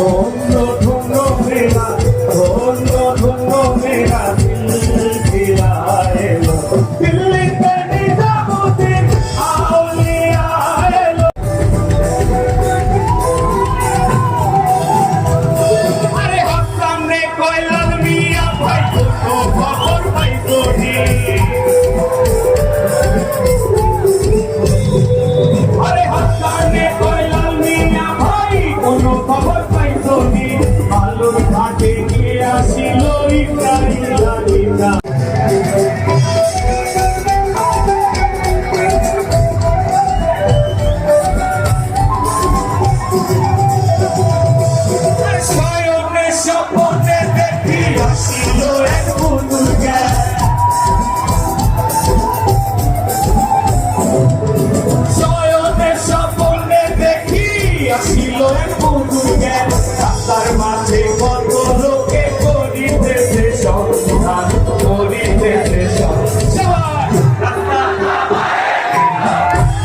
ढूंढो ढूंढो मेरा ढूंढो ढूंढो मेरा খবর পাই যদি আলোর ঘাটে গিয়ে আসিল ইত্যাদি ছিল পুকুর গ্যাস রাস্তার মাঝে কত